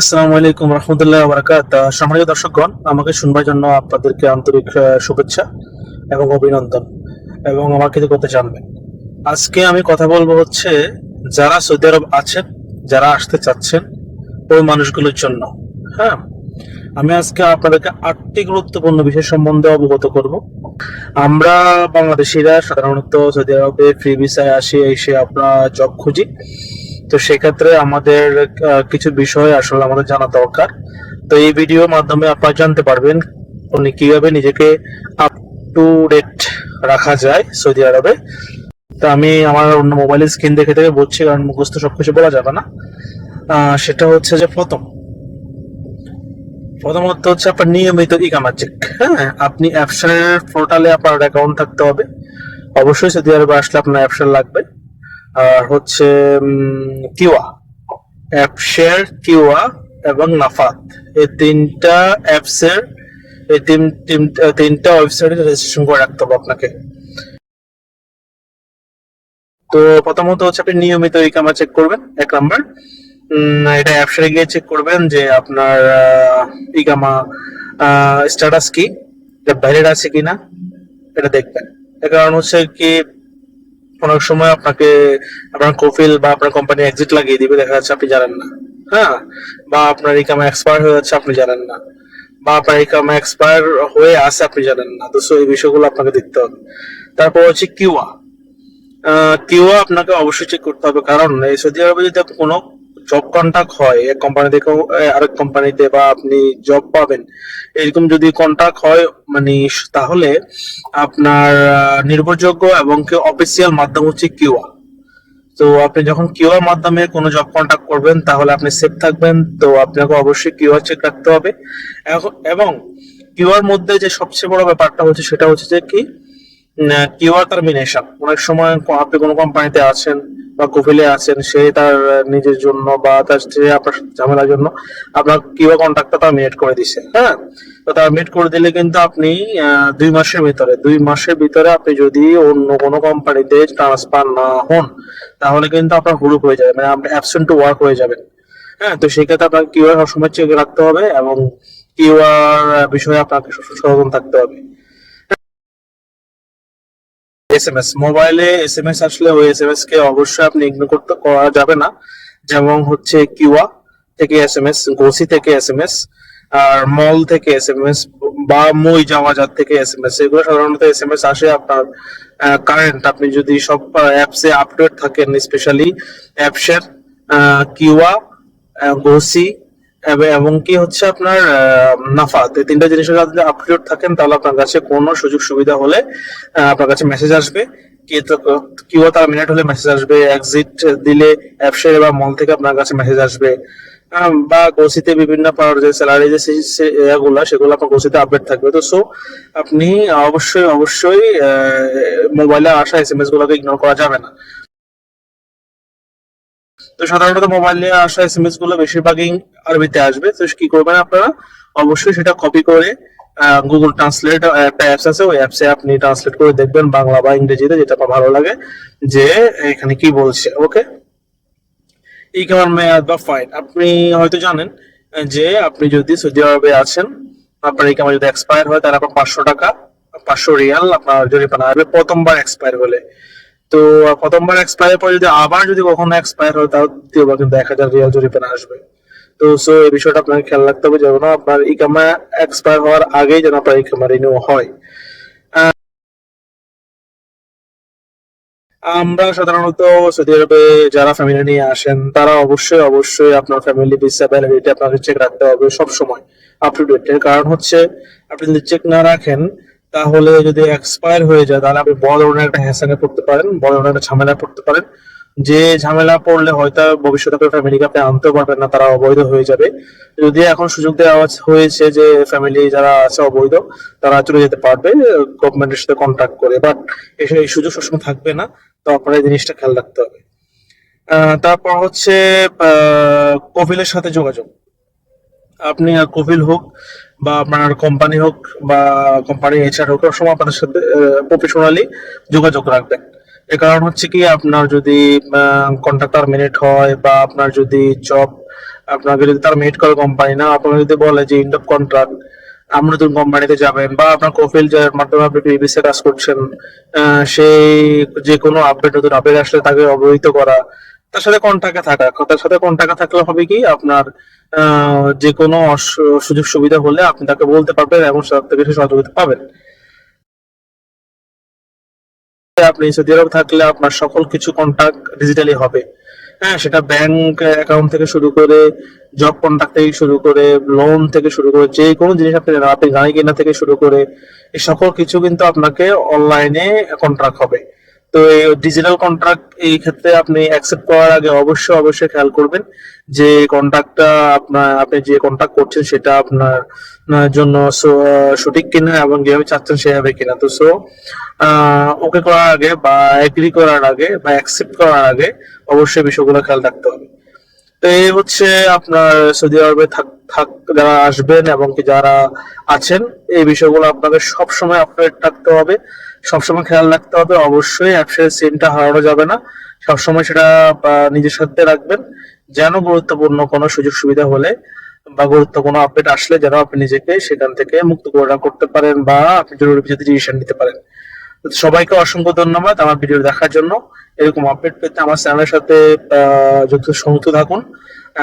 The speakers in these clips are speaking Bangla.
আসসালামু আলাইকুম রহমতুল্লাহ বারাকাত সম্মানিত দর্শকগণ, আমাকে শুনবার জন্য আপনাদেরকে আন্তরিক শুভেচ্ছা এবং অভিনন্দন এবং আমার কিছু করতে জানবেন। আজকে আমি কথা বলব হচ্ছে, যারা সৌদি আরব আছেন, যারা আসতে চাচ্ছেন ওই মানুষগুলোর জন্য। হ্যাঁ? আমি আজকে আপনাদেরকে আটটি গুরুত্বপূর্ণ বিষয় সম্বন্ধে অবগত করব। আমরা বাংলাদেশিরা সাধারণত সৌদি আরবে, ফ্রি ভিসায় আসি, এসে আমরা জব খুঁজি। তো সেক্ষেত্রে আমাদের কিছু বিষয় আসলে আমাদের জানা দরকার। তো এই ভিডিওর মাধ্যমে আপনারা জানতে পারবেন উনি কীভাবে নিজেকে আপ টু ডেট রাখা যায় সৌদি আরবে। তো আমি আমার অন্য মোবাইলের স্ক্রিন দেখে থেকে বলছি, কারণ মুখস্থ সবকিছু বলা যাবে না। সেটা হচ্ছে যে প্রথম। প্রথমত হচ্ছে আপনার নিয়মিত ইকামা চেক হ্যাঁ আপনি অ্যাপসের পোর্টালে আপনার অ্যাকাউন্ট থাকতে হবে। অবশ্যই সৌদি আরবে আসলে আপনার অ্যাপসের লাগবে। আর হচ্ছে কিওয়া অ্যাপসের কিওয়া এবং নাফাত। এই তিনটা অ্যাপসের, এই তিন, তিন- তিনটা ওয়েবসাইটে রেজিস্ট্রেশন করে রাখতে হবে আপনাকে। তো প্রথমত হচ্ছে আপনি নিয়মিত ইকামা চেক করবেন, এক নাম্বার। এটা অ্যাপসে গিয়ে চেক করবেন যে আপনার ইকামা স্ট্যাটাস কি, এটা ভ্যালিড আছে কিনা, এটা দেখবেন। কারণ হচ্ছে কি অনেক সময় আপনাকে আপনার কফিল বা আপনার কোম্পানি এক্সিট লাগিয়ে দিবে, দেখা যাচ্ছে আপনি জানেন না। হ্যাঁ? বা আপনার ইকামা এক্সপায়ার হয়ে যাচ্ছে, আপনি জানেন না। বা আপনার ইকামা এক্সপায়ার হয়ে আছে, আপনি জানেন না। তো এই বিষয়গুলো আপনাকে দেখতে হবে। তারপর হচ্ছে কিউয়া কিউয়া আপনাকে অবশ্যই চেক করতে হবে। কারণ এই সৌদি আরবে যদি আপনি কোনো জব কন্ট্যাক্ট হয়, এক কোম্পানি থেকে আরেক কোম্পানিতে বা আপনি জব পাবেন, এরকম যদি কন্ট্যাক্ট হয় মানে তাহলে আপনার নির্ভরযোগ্য এবং কি অফিসিয়াল মাধ্যম হচ্ছে কিউয়া তো আপনি যখন কিউআর মাধ্যমে কোনো জব কন্ট্যাক্ট করবেন, তাহলে আপনি সেফ থাকবেন, তো আপনাকে অবশ্যই কিউআর চেক রাখতে হবে। এবং কিউআর মধ্যে যে সবচেয়ে বড় ব্যাপারটা হচ্ছে, সেটা হচ্ছে যে কি কিউআর টার্মিনেশন অনেক সময় আপনি কোনো কোম্পানিতে আছেন বা কফিলে আছেন, সে তার নিজের জন্য বা তার সে আপনার ঝামেলার জন্য আপনার কিউআর কন্ট্যাক্টটা টার্মিনেট করে দিছে হ্যাঁ? তো টার্মিনেট করে দিলে কিন্তু আপনি দুই মাসের ভিতরে, দুই মাসের ভিতরে আপনি যদি অন্য কোনো কোম্পানিতে ট্রান্সফার না হন, তাহলে কিন্তু আপনার হুড়ুক হয়ে যাবে মানে আপনি অ্যাবসেন্ট টু ওয়ার্ক হয়ে যাবেন। হ্যাঁ তো সেক্ষেত্রে আপনাকে কিউআর সবসময় চেক রাখতে হবে এবং কিউআর বিষয়ে আপনাকে সচেতন থাকতে হবে। এসএমএস মোবাইলে এসএমএস আসলে ওই এসএমএস কে অবশ্যই আপনি ইগনোর করতে করা যাবে না। যেমন হচ্ছে কিউয়া থেকে এসএমএস গোসি থেকে এসএমএস আর মল থেকে এসএমএস বা মই যাওয়াজার থেকে এসএমএস এগুলো সাধারণত এসএমএস আসে আপনার কারেন্ট আপনি যদি সব অ্যাপসে আপডেট থাকেন স্পেশালি অ্যাপসের কিউয়া গোসি এবং কি হচ্ছে আপনার নাফাত এই তিনটা জিনিসের যদি আপডেট থাকেন, তাহলে আপনার কাছে কোনো সুযোগ সুবিধা হলে আপনার কাছে মেসেজ আসবে। কি তো- কিও তার মিনিট হলে মেসেজ আসবে এক্সিট দিলে অ্যাপসের বা মল থেকে আপনার কাছে মেসেজ আসবে। বা গোসিতে বিভিন্ন পাওয়ার যে স্যালারি যে সে- সেগুলো আপনার গোসিতে আপডেট থাকবে। তো সো আপনি অবশ্যই অবশ্যই মোবাইলে আসা এস এম এস গুলোকে ইগনোর করা যাবে না। তো সাধারণত মোবাইলে আসা এস এম এসগুলো বেশিরভাগই আরবিতে আসবে। তো কি করবেন আপনারা? অবশ্যই সেটা কপি করে গুগল ট্রান্সলেট একটা অ্যাপস আছে, ওই অ্যাপসে আপনি ট্রান্সলেট করে দেখবেন বাংলা বা ইংরেজিতে, যেটা আপনার ভালো লাগে। যে এখানে কি বলছে ওকে ই কেমন মেয়াদ বা ফাইন আপনি হয়তো জানেন যে আপনি যদি সৌদি আরবে আছেন, আপনার এই যদি এক্সপায়ার হয়, তাহলে আপনার পাঁচশো টাকা, পাঁচশো রিয়াল আপনার জরিমানা আসবে প্রথমবার এক্সপায়ার হলে। তো প্রথমবার এক্সপায়ার পরে যদি আবার যদি কখনো এক্সপায়ার হয় তাহলে দ্বিতীয়বার কিন্তু এক হাজার রিয়াল জরিমানা আসবে। তো সো এই বিষয়টা আপনাকে খেয়াল রাখতে হবে যেন আপনার ইকামা এক্সপায়ার হওয়ার আগেই যেন আপনার ইকামা রিনিউ হয়। আমরা সাধারণত সৌদি আরবে যারা ফ্যামিলি নিয়ে আসেন, তারা অবশ্যই অবশ্যই আপনার ফ্যামিলি ভিসা ভ্যালিডিটি আপনাকে চেক রাখতে হবে সব সময় আপ টু ডেট এর। কারণ হচ্ছে, আপনি যদি চেক না রাখেন তাহলে যদি এক্সপায়ার হয়ে যায় তাহলে আপনি বড় ধরনের একটা হ্যাসানে পড়তে পারেন বড় ধরনের একটা ঝামেলা পড়তে পারেন। যে ঝামেলা পড়লে হয়তো ভবিষ্যতে আপনার ফ্যামিলিকে আপনি আনতেও পারবেন না তারা অবৈধ হয়ে যাবে। যদি এখন সুযোগ দেওয়া হয়েছে যে ফ্যামিলি যারা আছে অবৈধ তারা চলে যেতে পারবে গভর্নমেন্টের সাথে কন্ট্যাক্ট করে। বাট এই সুযোগ সবসময় থাকবে না তো আপনার এই জিনিসটা খেয়াল রাখতে হবে। তারপর হচ্ছে আহ, কফিলের সাথে যোগাযোগ। আপনি কফিল হোক বা আপনার কোম্পানি হোক বা কোম্পানি এইচআর হোক সবসময় আপনাদের সাথে প্রফেশনালি যোগাযোগ রাখবেন। এর কারণ হচ্ছে কি, আপনার যদি কন্ট্রাক্টর মিনিট হয় বা আপনার যদি জব আপনাকে যদি তার মেড কল কোম্পানি না, আপনাকে যদি বলে যে ইন্ড অফ কন্ট্রাক্ট আপনি নতুন কোম্পানিতে যাবেন। বা আপনার কফিল যার মাধ্যমে আপনি পিবিসি কাজ করছেন সেই যে কোনো আপডেট নতুন আপডেট আসলে তাকে অবহিত করা তার সাথে কন্টাক্টে থাকা। তার সাথে কন্টাক্টে থাকলে হবে কি? আপনার যে কোনো সুযোগ সুবিধা হলে আপনি তাকে বলতে পারবেন এবং তার থেকে সহযোগিতা পাবেন। আপনি সৌদি আরব থাকলে আপনার সকল কিছু কন্টাক্ট ডিজিটালি হবে। হ্যাঁ সেটা ব্যাংক অ্যাকাউন্ট থেকে শুরু করে জব কন্ট্যাক্ট থেকে শুরু করে লোন থেকে শুরু করে, যে কোনো জিনিস আপনি আপনি গাড়ি কেনা থেকে শুরু করে, এই সকল কিছু কিন্তু আপনাকে অনলাইনে কন্ট্রাক্ট হবে। তো এই ডিজিটাল কন্ট্রাক্ট এই ক্ষেত্রে আপনি অ্যাকসেপ্ট করার আগে অবশ্যই অবশ্যই খেয়াল করবেন যে কন্ট্রাক্টটা আপনার, আপনি যে কন্ট্রাক্ট করছেন সেটা আপনার জন্য সঠিক কিনা এবং যেভাবে চাচ্ছেন সেভাবে কিনা। তো সো ওকে করার আগে বা এগ্রি করার আগে বা অ্যাকসেপ্ট করার আগে অবশ্যই বিষয়গুলো খেয়াল রাখতে হবে। তো এই হচ্ছে আপনার সৌদি আরবে থাক থাক, যারা আসবেন এবং কি যারা আছেন, এই বিষয়গুলো আপনাকে সবসময় আপডেট রাখতে হবে। সবসময় খেয়াল রাখতে হবে। অবশ্যই অ্যাপসের সিমটা হারানো যাবে না। সবসময় সেটা নিজের সাথে রাখবেন। যেন গুরুত্বপূর্ণ কোনো সুযোগ সুবিধা হলে বা গুরুত্ব কোনো আপডেট আসলে যেন আপনি নিজেকে সেখান থেকে মুক্ত করে করতে পারেন বা আপনি জরুরি ডিসিশন নিতে পারেন। সবাইকে অসংখ্য ধন্যবাদ আমার ভিডিও দেখার জন্য। এরকম আপডেট পেতে আমার চ্যানেলের সাথে যুক্ত সংযুক্ত থাকুন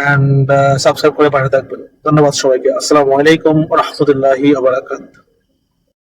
এন্ড সাবস্ক্রাইব করে পাশে থাকবেন। ধন্যবাদ সবাইকে। আসসালামু আলাইকুম রহমতুল্লাহি আবরাকাত